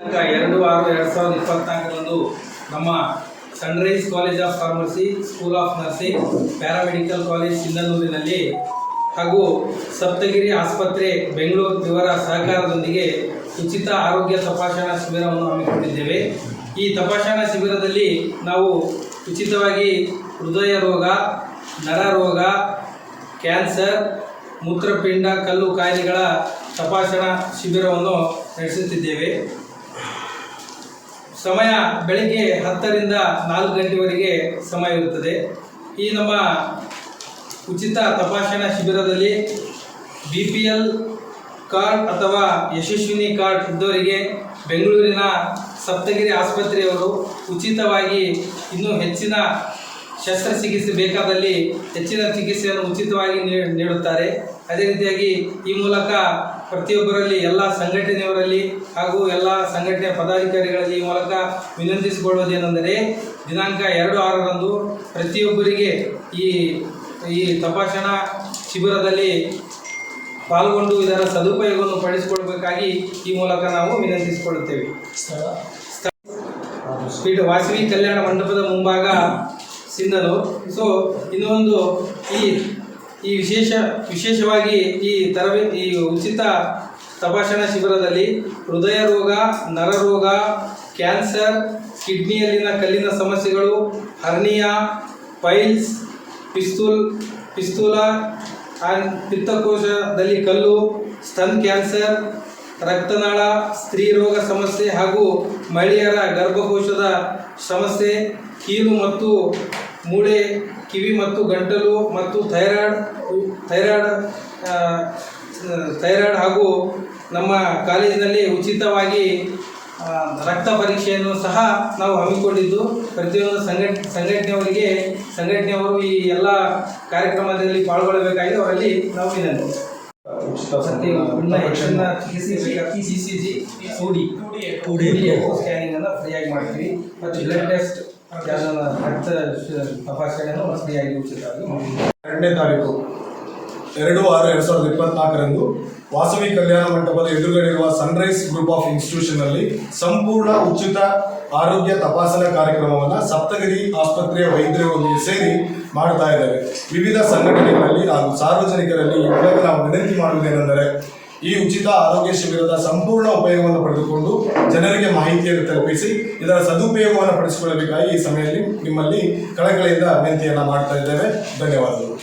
ಎರಡು ಆರು ಎರಡು ಸಾವಿರದ ಇಪ್ಪತ್ನಾಲ್ಕರಂದು ನಮ್ಮ sunrise college of pharmacy school of nursing paramedical college ಸಿಂಧನೂರಿನಲ್ಲಿ ಹಾಗೂ ಸಪ್ತಗಿರಿ ಆಸ್ಪತ್ರೆ ಬೆಂಗಳೂರು ಇವರ ಸಹಕಾರದೊಂದಿಗೆ ಉಚಿತ ಆರೋಗ್ಯ ತಪಾಸಣಾ ಶಿಬಿರವನ್ನು ಹಮ್ಮಿಕೊಂಡಿದ್ದೇವೆ. ಈ ತಪಾಸಣಾ ಶಿಬಿರದಲ್ಲಿ ನಾವು ಉಚಿತವಾಗಿ ಹೃದಯ ರೋಗ, ನರ ರೋಗ, ಕ್ಯಾನ್ಸರ್, ಮೂತ್ರಪಿಂಡ, ಕಲ್ಲು, ಕಾಯಿಲೆಗಳ ತಪಾಸಣಾ ಶಿಬಿರವನ್ನು ನಡೆಸುತ್ತಿದ್ದೇವೆ. ಸಮಯ ಬೆಳಿಗ್ಗೆ ಹತ್ತರಿಂದ ನಾಲ್ಕು ಗಂಟೆವರೆಗೆ ಸಮಯ ಇರುತ್ತದೆ. ಈ ನಮ್ಮ ಉಚಿತ ತಪಾಸಣಾ ಶಿಬಿರದಲ್ಲಿ ಬಿ ಪಿ ಎಲ್ ಕಾರ್ಡ್ ಅಥವಾ ಯಶಸ್ವಿನಿ ಕಾರ್ಡ್ ಇದ್ದವರಿಗೆ ಬೆಂಗಳೂರಿನ ಸಪ್ತಗಿರಿ ಆಸ್ಪತ್ರೆಯವರು ಉಚಿತವಾಗಿ ಇನ್ನೂ ಹೆಚ್ಚಿನ ಶಸ್ತ್ರಚಿಕಿತ್ಸೆ ಬೇಕಾದಲ್ಲಿ ಹೆಚ್ಚಿನ ಚಿಕಿತ್ಸೆಯನ್ನು ಉಚಿತವಾಗಿ ನೀಡುತ್ತಾರೆ. ಅದೇ ರೀತಿಯಾಗಿ ಈ ಮೂಲಕ ಪ್ರತಿಯೊಬ್ಬರಲ್ಲಿ ಎಲ್ಲ ಸಂಘಟನೆಯವರಲ್ಲಿ ಹಾಗೂ ಎಲ್ಲ ಸಂಘಟನೆಯ ಪದಾಧಿಕಾರಿಗಳಲ್ಲಿ ಈ ಮೂಲಕ ವಿನಂತಿಸಿಕೊಳ್ಳುವುದೇನೆಂದರೆ ದಿನಾಂಕ ಎರಡು ಆರರಂದು ಪ್ರತಿಯೊಬ್ಬರಿಗೆ ಈ ಈ ತಪಾಸಣಾ ಶಿಬಿರದಲ್ಲಿ ಪಾಲ್ಗೊಂಡು ಇದರ ಸದುಪಯೋಗವನ್ನು ಪಡಿಸಿಕೊಳ್ಬೇಕಾಗಿ ಈ ಮೂಲಕ ನಾವು ವಿನಂತಿಸಿಕೊಳ್ಳುತ್ತೇವೆ. ಸ್ಥಳ ವಾಸವಿ ಕಲ್ಯಾಣ ಮಂಟಪದ ಮುಂಭಾಗ ಸಿಂಧನೂರು ಸೊ ಇನ್ನೊಂದು ಈ ಈ ವಿಶೇಷ, ವಿಶೇಷವಾಗಿ ಈ ತರಬೇ ಈ ಉಚಿತ ತಪಾಸಣಾ ಶಿಬಿರದಲ್ಲಿ ಹೃದಯ ರೋಗ ನರರೋಗ ಕ್ಯಾನ್ಸರ್, ಕಿಡ್ನಿಯಲ್ಲಿನ ಕಲ್ಲಿನ ಸಮಸ್ಯೆಗಳು, hernia, piles, fistula, fistula and ಪಿತ್ತಕೋಶದಲ್ಲಿ ಕಲ್ಲು, ಸ್ತನ್ ಕ್ಯಾನ್ಸರ್ ರಕ್ತನಾಳ, ಸ್ತ್ರೀ ರೋಗ ಸಮಸ್ಯೆ ಹಾಗೂ ಮಹಿಳೆಯರ ಗರ್ಭಕೋಶದ ಸಮಸ್ಯೆ, ಕೀಲು ಮತ್ತು ಮೂಳೆ, ಕಿವಿ ಮತ್ತು ಗಂಟಲು ಮತ್ತು ಥೈರಾಯ್ಡ್ ಥೈರಾಯ್ಡ್ ಥೈರಾಯ್ಡ್ ಹಾಗೂ ನಮ್ಮ ಕಾಲೇಜಿನಲ್ಲಿ ಉಚಿತವಾಗಿ ರಕ್ತ ಪರೀಕ್ಷೆಯನ್ನು ಸಹ ನಾವು ಹಮ್ಮಿಕೊಂಡಿದ್ದು. ಪ್ರತಿಯೊಂದು ಸಂಘಟ, ಸಂಘಟನೆಯವರಿಗೆ, ಸಂಘಟನೆಯವರು ಈ ಎಲ್ಲ ಕಾರ್ಯಕ್ರಮದಲ್ಲಿ ಪಾಲ್ಗೊಳ್ಳಬೇಕಾಗಿದೆ. ಅವರಲ್ಲಿ ನಾವು ವಿನಂತಿ ಸ್ಕ್ಯಾನಿಂಗ್ ಅನ್ನು ಫ್ರೀಯಾಗಿ ಮಾಡ್ತೀವಿ. ಮತ್ತು ಬ್ಲಡ್ ಟೆಸ್ಟ್ ರಕ್ತ ತಪಾಸಣೆಯನ್ನು ಫ್ರೀಯಾಗಿ ಉಚಿತವಾಗಿ ಮಾಡ್ತೀವಿ ಎರಡನೇ ತಾರೀಕು. ಎರಡು ಆರು ಎರಡು ಸಾವಿರದ ಇಪ್ಪತ್ನಾಲ್ಕರಂದು ವಾಸವಿ ಕಲ್ಯಾಣ ಮಂಟಪದ ಎದುರುಗಡೆ ಇರುವ ಸನ್ರೈಸ್ ಗ್ರೂಪ್ ಆಫ್ ಇನ್ಸ್ಟಿಟ್ಯೂಷನ್ನಲ್ಲಿ ಸಂಪೂರ್ಣ ಉಚಿತ ಆರೋಗ್ಯ ತಪಾಸಣಾ ಕಾರ್ಯಕ್ರಮವನ್ನು ಸಪ್ತಗಿರಿ ಆಸ್ಪತ್ರೆಯ ವೈದ್ಯರೊಂದಿಗೆ ಸೇರಿ ಮಾಡ್ತಾ ಇದ್ದಾರೆ. ವಿವಿಧ ಸಂಘಟನೆಗಳಲ್ಲಿ ಹಾಗೂ ಸಾರ್ವಜನಿಕರಲ್ಲಿ ಈ ಮೂಲಕ ನಾವು ವಿನಂತಿ ಮಾಡುವುದೇನೆಂದರೆ, ಈ ಉಚಿತ ಆರೋಗ್ಯ ಶಿಬಿರದ ಸಂಪೂರ್ಣ ಉಪಯೋಗವನ್ನು ಪಡೆದುಕೊಂಡು ಜನರಿಗೆ ಮಾಹಿತಿಯನ್ನು ತಲುಪಿಸಿ, ಇದರ ಸದುಪಯೋಗವನ್ನು ಪಡಿಸಿಕೊಳ್ಳಬೇಕಾಗಿ ಈ ಸಮಯದಲ್ಲಿ ನಿಮ್ಮಲ್ಲಿ ಕಳಕಳಿಯಿಂದ ವಿನಂತಿಯನ್ನು ಮಾಡ್ತಾ ಇದ್ದೇವೆ. ಧನ್ಯವಾದಗಳು.